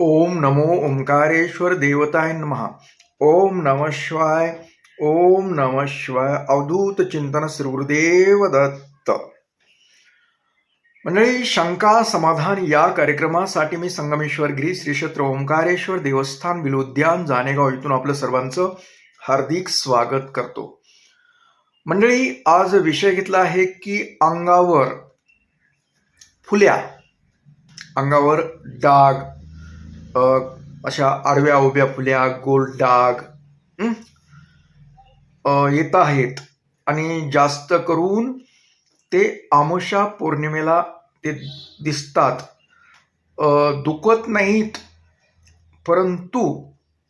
ओम नमो ओंकारेश्वर देवताय नमः। ओम नम शिवाय ओम नम शिवाय अवधूत चिंतन श्रीगुरुदेव दत्त। मंडळी शंका समाधान या कार्यक्रमासाठी मी संगमेश्वर गिरी श्री क्षेत्र ओंकारेश्वर देवस्थान बिलोद्यान जानेगाव इथून आपलं सर्वांचं हार्दिक स्वागत करतो. मंडळी आज विषय घेतला आहे की अंगावर फुल्या अंगावर डाग अशा आडव्या उभ्या फुल्या गोल डाग येत आहेत. आणि जास्त करून ते आमोशा पौर्णिमेला ते दिसतात. दुखत नाहीत परंतु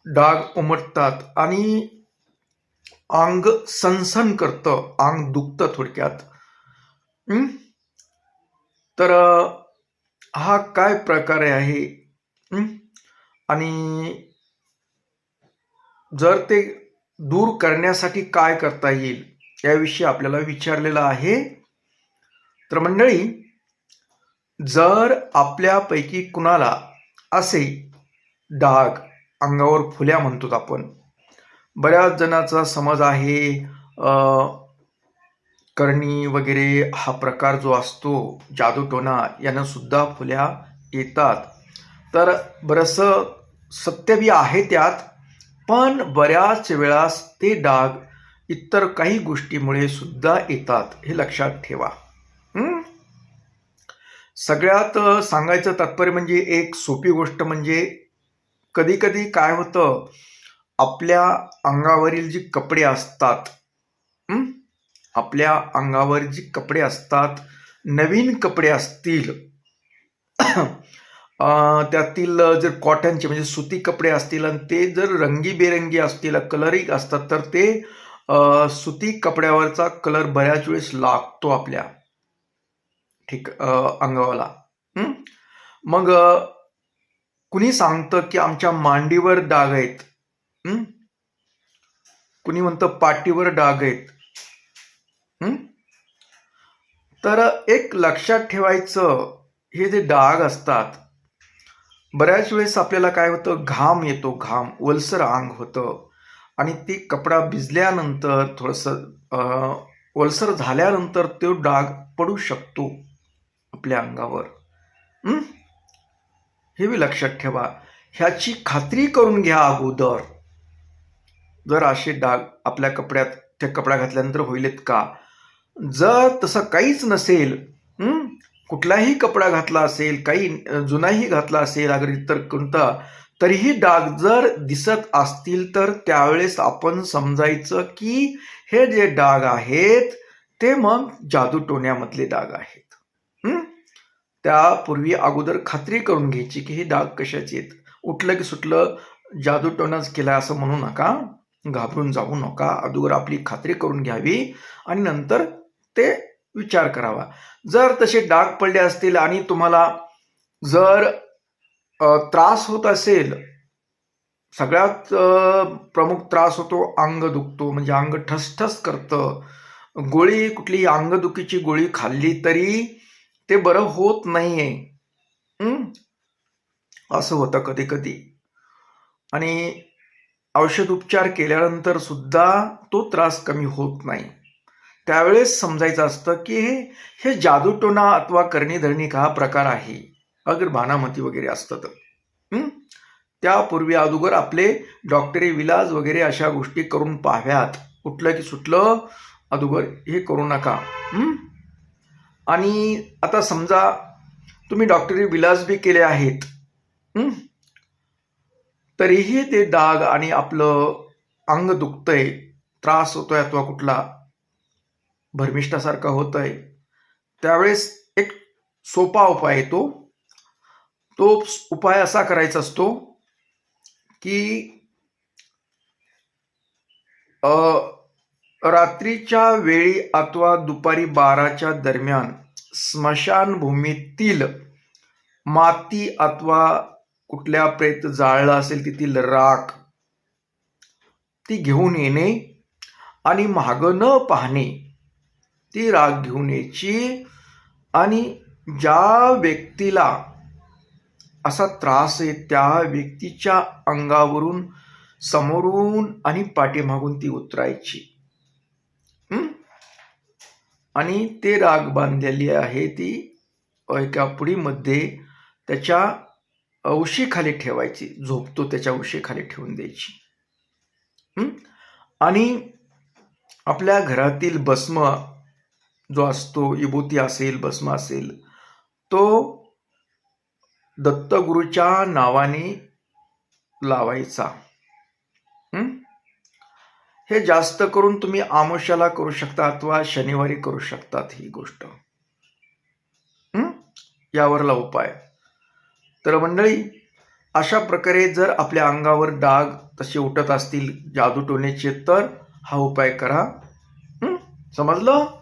डाग उमटतात आणि अंग सनसन करतं. अंग दुखतं थोडक्यात. तर हा काय प्रकार आहे? आणि जर ते दूर करण्यासाठी काय करता येईल याविषयी आपल्याला विचारलेलं आहे. तर मंडळी जर आपल्यापैकी कुणाला असे डाग अंगावर फुल्या म्हणतो आपण बऱ्याच जणाचा समज आहे करणी वगैरे हा प्रकार जो असतो जादूटोना यानं सुद्धा फुल्या येतात. तर बरंचसं सत्यबी आहे त्यात पण बऱ्याच वेळास ते डाग इतर काही गोष्टीमुळे सुद्धा येतात हे लक्षात ठेवा. सगळ्यात सांगायचं तात्पर्य म्हणजे एक सोपी गोष्ट म्हणजे कधी कधी काय होतं आपल्या अंगावरील जी कपडे असतात आपल्या अंगावर जी कपडे असतात नवीन कपडे असतील त्यातील जर कॉटनचे म्हणजे सुती कपडे असतील आणि ते जर रंगीबेरंगी असतील कलरिंग असतात तर ते सुती कपड्यावरचा कलर बऱ्याच वेळेस लागतो आपल्या. ठीक अंगावाला. मग कुणी सांगतं की आमच्या मांडीवर डाग आहेत? कुणी म्हणतं पाठीवर डाग आहेत? तर एक लक्षात ठेवायचं हे जे डाग असतात बऱ्याच वेळेस आपल्याला काय होतं? घाम येतो घाम. ओलसर अंग होतं. आणि ती कपडा भिजल्यानंतर थोडंसं वलसर ओलसर झाल्यानंतर तो डाग पडू शकतो आपल्या अंगावर. हे? बी लक्षात ठेवा. ह्याची खात्री करून घ्या अगोदर. जर असे डाग आपल्या कपड्यात त्या कपडा घातल्यानंतर होईलेत का? जर तसं काहीच नसेल कुठलाही कपडा घातला असेल काही जुनाही घातला असेल अगदी इतर कोणता तरीही डाग जर दिसत असतील तर त्यावेळेस आपण समजायचं की हे जे डाग आहेत ते मग जादूटोण्यामधले डाग आहेत. त्यापूर्वी अगोदर खात्री करून घ्यायची की हे डाग कशाचे आहेत. उठलं की सुटलं जादूटोणाच केला असं म्हणू नका घाबरून जाऊ नका अगोदर आपली खात्री करून घ्यावी आणि नंतर ते विचार करावा. जर तसे डाग पडले असतील आणि तुम्हाला जर त्रास होत असेल सगळ्यात प्रमुख त्रास होतो अंग दुखतो म्हणजे अंग ठसठस करतं. गोळी कुठली अंगदुखीची गोळी खाल्ली तरी ते बरं होत नाही आहे असं होतं कधी कधी आणि औषध उपचार केल्यानंतर सुद्धा तो त्रास कमी होत नाही. त्यावेळेस समजायचं असतं की हे हे जादूटोना अथवा करणी हा प्रकार आहे? अगर भानामती वगैरे असतं तर. त्यापूर्वी अगोदर आपले डॉक्टरी विलाज वगैरे अशा गोष्टी करून पाहाव्यात. उठलं की सुटलं अगोदर हे करू नका. आणि आता समजा तुम्ही डॉक्टरी विलाज बी केले आहेत. तरीही ते डाग आणि आपलं अंग दुखतंय त्रास होतोय अथवा कुठला भरमिष्ठासारखा होतंय त्यावेळेस एक सोपा उपाय येतो. तो उपाय असा करायचा असतो की रात्रीच्या वेळी अथवा दुपारी बाराच्या दरम्यान स्मशानभूमीतील माती अथवा कुठल्या प्रेत जाळलं असेल तिथील राख ती घेऊन येणे आणि मागं न पाहणे ती राग घेऊन यायची आणि ज्या व्यक्तीला असा त्रास आहे त्या व्यक्तीच्या अंगावरून समोरून आणि पाठीमागून ती उतरायची. आणि ते राग बांधलेली आहे ती एका पुडीमध्ये त्याच्या उशीखाली ठेवायची झोपतो त्याच्या उशीखाली ठेवून द्यायची. आणि आपल्या घरातील भस्म जो असतो विभूती असेल भस्म असेल तो दत्तगुरूच्या नावाने लावायचा. हे? जास्त करून तुम्ही आमोशाला करू शकता अथवा शनिवारी करू शकतात ही गोष्ट. यावरला उपाय. तर मंडळी अशा प्रकारे जर आपल्या अंगावर डाग तसे उठत असतील जादू टोण्याचे तर हा उपाय करा. समजलं?